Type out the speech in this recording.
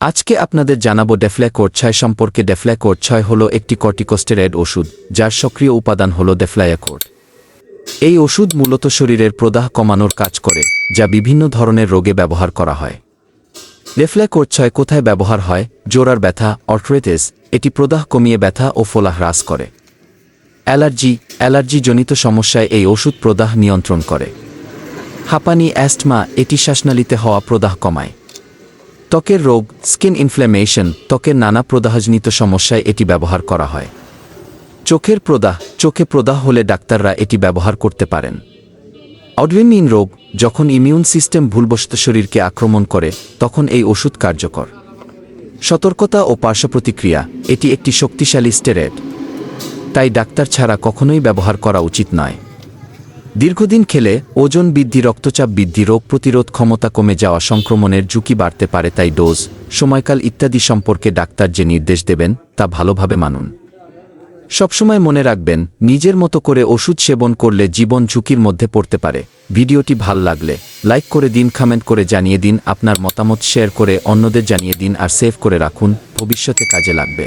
আজকে আপনাদের জানাব ডেফ্ল্যাকোর্ড ছয় সম্পর্কে ডেফ্ল্যাকোর্ড ছয় হল একটি কর্টিকোস্টেরয়েড ওষুধ, যার সক্রিয় উপাদান হল ডেফ্লায়াকোর্ড এই ওষুধ মূলত শরীরের প্রদাহ কমানোর কাজ করে, যা বিভিন্ন ধরনের রোগে ব্যবহার করা হয়। ডেফ্ল্যাকোর্ড ছয় কোথায় ব্যবহার হয়? জোরার ব্যথা অর্থ্রেটিস এটি প্রদাহ কমিয়ে ব্যথা ও ফোলা হ্রাস করে। অ্যালার্জি, অ্যালার্জিজনিত সমস্যায় এই ওষুধ প্রদাহ নিয়ন্ত্রণ করে। হাঁপানি অ্যাস্টমা এটি শ্বাসনালীতে হওয়া প্রদাহ কমায়। ত্বকের রোগ, স্কিন ইনফ্ল্যামেশন ত্বকের নানা প্রদাহজনিত সমস্যায় এটি ব্যবহার করা হয়। চোখের প্রদাহ, চোখে প্রদাহ হলে ডাক্তাররা এটি ব্যবহার করতে পারেন। অডরিমিন রোগ, যখন ইমিউন সিস্টেম ভুলবশত শরীরকে আক্রমণ করে, তখন এই ওষুধ কার্যকর। সতর্কতা ও পার্শ্বপ্রতিক্রিয়া, এটি একটি শক্তিশালী স্টেরয়েড। তাই ডাক্তার ছাড়া কখনোই ব্যবহার করা উচিত নয়। দীর্ঘদিন খেলে ওজন বৃদ্ধি, রক্তচাপ বৃদ্ধি, রোগ প্রতিরোধ ক্ষমতা কমে যাওয়া, সংক্রমণের ঝুঁকি বাড়তে পারে, তাই ডোজ, সময়কাল ইত্যাদি সম্পর্কে ডাক্তার যে নির্দেশ দেবেন, তা ভালোভাবে মানুন। সবসময় মনে রাখবেন, নিজের মতো করে ওষুধ সেবন করলে জীবন ঝুঁকির মধ্যে পড়তে পারে। ভিডিওটি ভালো লাগলে, লাইক করে দিন, কমেন্ট করে জানিয়ে দিন, আপনার মতামত শেয়ার করে অন্যদের জানিয়ে দিন, আর সেভ করে রাখুন, ভবিষ্যতে কাজে লাগবে।